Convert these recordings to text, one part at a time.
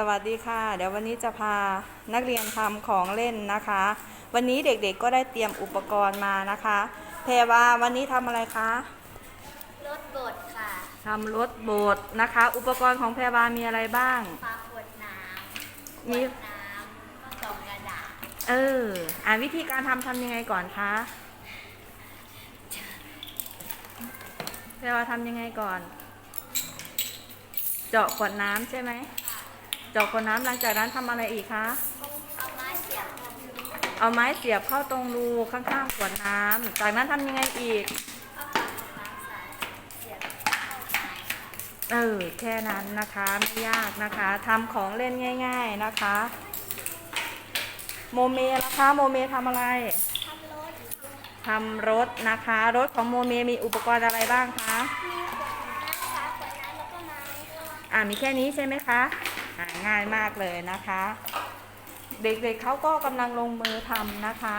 สวัสดีค่ะ เดี๋ยววันนี้จะพานักเรียนทำของเล่นนะคะ วันนี้เด็กๆก็ได้เตรียมอุปกรณ์มานะคะแพรว่าวันนี้ทำอะไรคะรถบดค่ะทำรถโบดนะคะ อุปกรณ์ของแพรวามีอะไรบ้างฟ้าขวดน้ำมีขวดน้ำก็กล่องกระดาษเอออ่าวิธีการทำทำยังไงก่อนคะแพรวาทำยังไงก่อน เจาะขวดน้ำใช่ไหมเจาะขวดน้ำหลังจากนั้นทำอะไรอีกคะ เอาไม้เสียบเข้าเอาไม้เสียบเข้าตรงรูข้างๆขวดน้ำ จากนั้นทำยังไงอีก เอาปากของน้ำใส่เสียบเข้าไม้ค่ะเออ แค่นั้นนะคะ ไม่ยากนะคะทำของเล่นง่าย ๆนะคะ โมเมล่ะคะ โมเมทำอะไร ทำรถทำรถนะคะ รถของโมเมมีอุปกรณ์อะไรบ้างคะ มีขวดน้ำฟ้าขวดน้ำแล้วก็ไม้ค่ะ อ่ามีแค่นี้ใช่ไหมคะ อ่าง่ายมากเลยนะคะ เด็กๆเขาก็กำลังลงมือทำนะคะ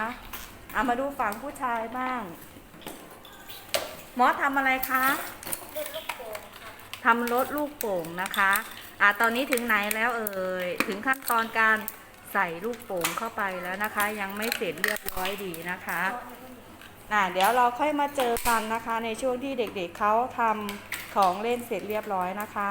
เอามาดูฝั่งผู้ชายบ้าง มอสทำอะไรคะรถลูกโป่งทำรถลูกโป่งนะคะอ่าตอนนี้ถึงไหนแล้วเอ่ยถึงขั้นตอนการใส่ลูกโป่งเข้าไปแล้วนะคะ ยังไม่เสร็จเรียบร้อยดีนะคะอ่าเดี๋ยวเราค่อยมาเจอกันนะคะ ในช่วงที่เด็กๆเขาทำของเล่นเสร็จเรียบร้อยนะคะ